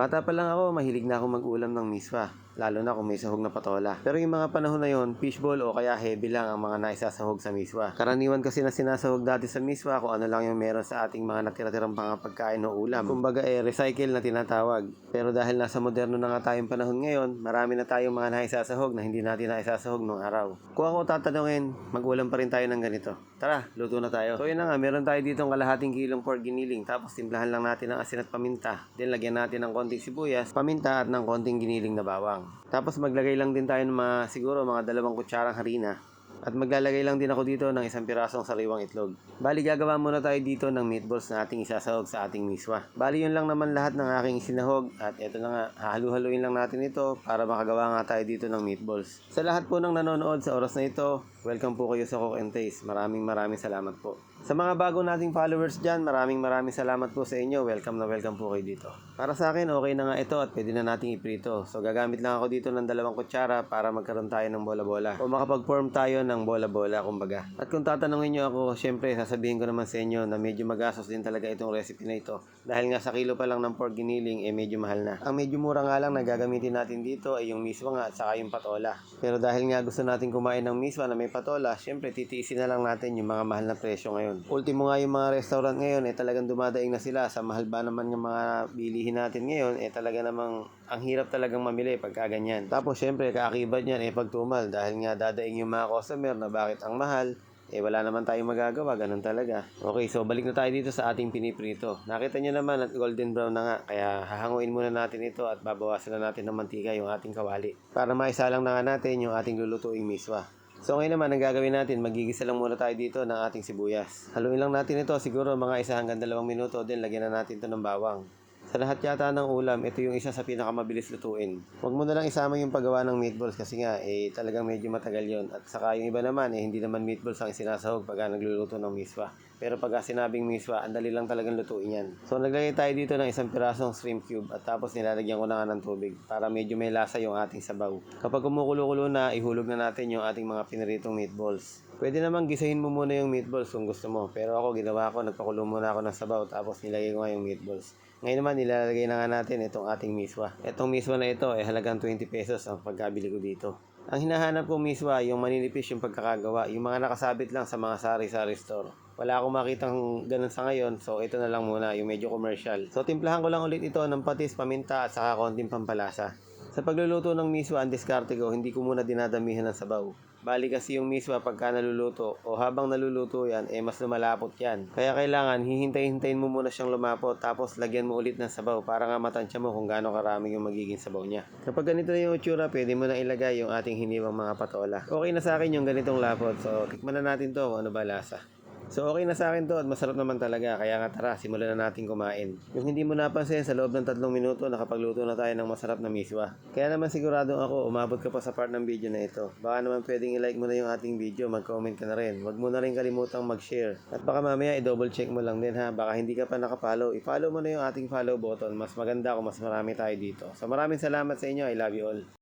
Bata pa lang ako, mahilig na ako mag-ulam ng miswa. Lalo na kung may sahog na patola. Pero yung mga panahon na yon, fishball o kaya heavy lang ang mga naisasahog sa miswa. Karaniwan kasi na sinasahog dati sa miswa kung ano lang yung meron sa ating mga natira-tirang mga pagkain o ulam. Kumbaga eh, recycle na tinatawag. Pero dahil nasa moderno na nga tayong panahon ngayon, marami na tayong mga naisasahog na hindi natin naisasahog nung araw. Kung ako tatanungin, mag-ulam pa rin tayo ng ganito. Tara, luto na tayo. So yun na nga, meron tayo dito kalahating kilong pork giniling. Tapos timplahan lang natin ng asin at paminta. Then lagyan natin ng konting sibuyas, paminta at ng konting giniling na bawang. Tapos maglagay lang din tayo ng mga, siguro mga dalawang kutsarang harina. At maglalagay lang din ako dito ng isang pirasong sariwang itlog. Bali, gagawa muna tayo dito ng meatballs na ating isasahog sa ating miswa. Bali, yun lang naman lahat ng aking sinahog. At eto na nga, hahalu-haluin lang natin ito para makagawa nga tayo dito ng meatballs. Sa lahat po ng nanonood sa oras na ito, welcome po kayo sa Cook and Taste. Maraming maraming salamat po. Sa mga bago nating followers dyan, maraming maraming salamat po sa inyo. Welcome na welcome po kayo dito. Para sa akin, okay na nga ito at pwede na nating iprito. So gagamit lang ako dito ng dalawang kutsara para magkaroon tayo ng bola-bola. O makapag-form tayo ng bola-bola, kumbaga. At kung tatanungin nyo ako, syempre sasabihin ko naman sa inyo na medyo magastos din talaga itong recipe na ito. Dahil nga sa kilo pa lang ng pork giniling, eh medyo mahal na. Ang medyo mura nga lang na gagamitin natin dito ay yung miswa nga at saka yung patola. Pero dahil nga gusto natin kumain ng miswa na may patola, syempre titiisin na lang natin yung mga mahal na presyo ngayon. Ultimo nga yung mga restaurant ngayon, eh talagang dumadaing na sila. Sa mahal ba naman yung mga bilihin natin ngayon, eh talaga namang ang hirap talagang mamili pagka ganyan. Tapos syempre, kaakibat niyan eh pagtumal dahil nga dadaing yung mga customer na bakit ang mahal, eh wala naman tayong magagawa, ganun talaga. Okay, so balik na tayo dito sa ating piniprito. Nakita nyo naman at golden brown na nga, kaya hahanguin muna natin ito at babawasan na natin ng mantika yung ating kawali. Para maisalang na nga natin yung ating lulutuing miswa. So ngayon naman, ang gagawin natin, magigisa lang muna tayo dito ng ating sibuyas. Haluin lang natin ito, siguro mga isa hanggang dalawang minuto, then lagyan na natin ito ng bawang. Sa lahat yata ng ulam, ito yung isa sa pinakamabilis lutuin. Huwag mo na lang isama yung paggawa ng meatballs kasi nga, eh, talagang medyo matagal yon At saka yung iba naman, eh, hindi naman meatballs ang sinasahog pagka nagluluto ng miswa. Pero pagka sinabing miswa, ang dali lang talagang lutuin yan. So naglagay tayo dito ng isang pirasong shrimp cube at tapos nilalagyan ko na nga ng tubig para medyo may lasa yung ating sabaw. Kapag kumukulo-kulo na, ihulog na natin yung ating mga piniritong meatballs. Pwede namang gisahin mo muna yung meatballs kung gusto mo. Pero ako, ginawa ko, nagpakulo muna ako ng sabaw tapos nilagay ko nga yung meatballs. Ngayon naman, nilalagay na nga natin itong ating miswa. Itong miswa na ito, eh halagang 20 pesos ang pagkabili ko dito. Ang hinahanap kong miswa, yung maninipis yung pagkakagawa, yung mga nakasabit lang sa mga sari-sari store. Wala akong makitang ganun sa ngayon, so ito na lang muna, yung medyo commercial. So timplahan ko lang ulit ito ng patis, paminta at saka konting pampalasa. Sa pagluluto ng miswa, ang diskarte ko, hindi ko muna dinadamihan ng sabaw. Bali kasi yung miswa pagka naluluto o habang naluluto yan, eh mas lumalapot yan. Kaya kailangan hihintay-hintayin mo muna siyang lumapot tapos lagyan mo ulit ng sabaw para nga matansya mo kung gaano karami yung magiging sabaw niya. Kapag ganito na yung itsura, pwede mo na ilagay yung ating hiniwang mga patola. Okay na sa akin yung ganitong lapot, so tikman na natin to ano ba lasa. So okay na sa akin to at masarap naman talaga kaya nga tara simulan na natin kumain. Yung hindi mo napansin sa loob ng tatlong minuto nakapagluto na tayo ng masarap na miswa. Kaya naman siguradong ako umabot ka pa sa part ng video na ito. Baka naman pwedeng i-like mo na yung ating video, mag-comment ka na rin. Huwag mo na rin kalimutang mag-share. At baka mamaya i-double check mo lang din ha. Baka hindi ka pa nakapollow, i-follow mo na yung ating follow button. Mas maganda kung mas marami tayo dito. So maraming salamat sa inyo. I love you all.